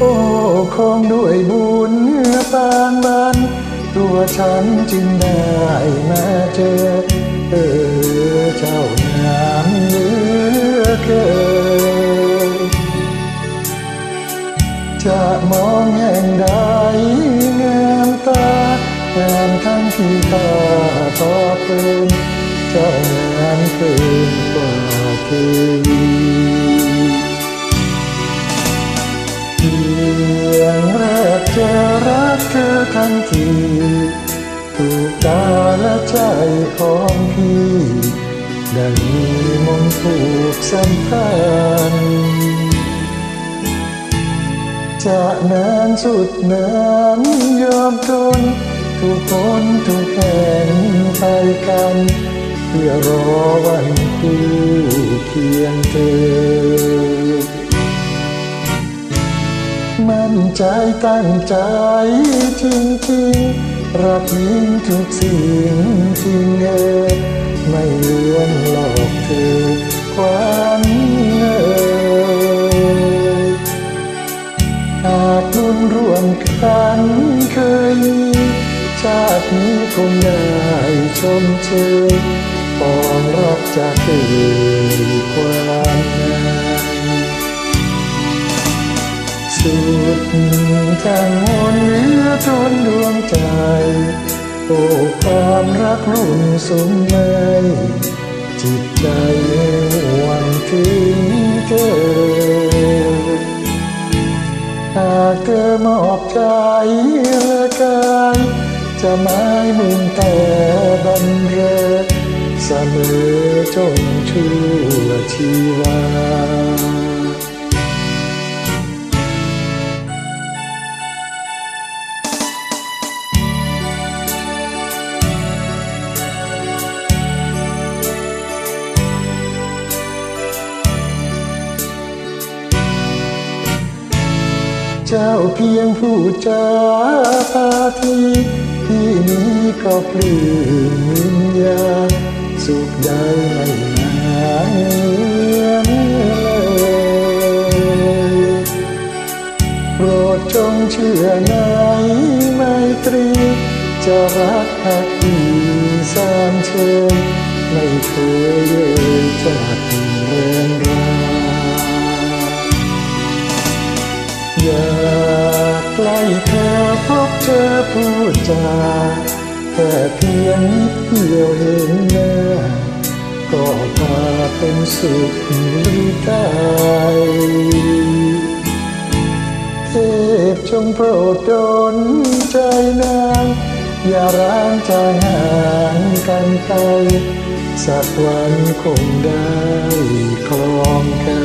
โอ้คงด้วยบุญปานบัน ตัวฉันจึงได้มาเจอ เออเจ้างามเหลือเกินจะมองแห่งใดงามตางามทั้งที่ตาต่อเปินเจ้างามเกินกว่าเทวี เพียงแรกเจอรักเธอทันที ถูกตาและใจของพี่ได้มีมนต์ผูกสัมพันธ์จะนานสุดนานยอมทนทุกคนทุกแห่งไปกัน เพื่อรอวันคู่เคียงเธอ ใจตั้งใจจริงๆรักยิ่งทุกสิ่งที่เงอไม่เลือนหลอกเธอควันเอ่ยหากบุญร่วมกันเคยมีชาตินี้คงได้ชมเชยปองรักจากเอ่ยความ ดทางมนเหลือทนดวงใจ โอ้ความรักลุ่มสุมเมยจิตใจหวังถึงเธอหากเธอมอบใจและกายจะไม่มึงแต่บันเรเสมอจนชั่วชีวา เจ้าเพียงผู้จาพาทีที่นี้ก็ปลื้มวิญญาสุขได้ไม่นานเหมือนเลยโปรดจงเชื่อในไมตรี จะรักหักดีสามเชิญไม่เคยเย้ยจากเรือนราอยากใกล้ เธอพบเจอพูดจาแค่เพียงนิดเดียวเห็นหน้าก็พาเป็นสุขหรือได้เทพจงโปรดดลใจนางอย่าร้างจางห่างกันไปสักวันคงได้คลองกัน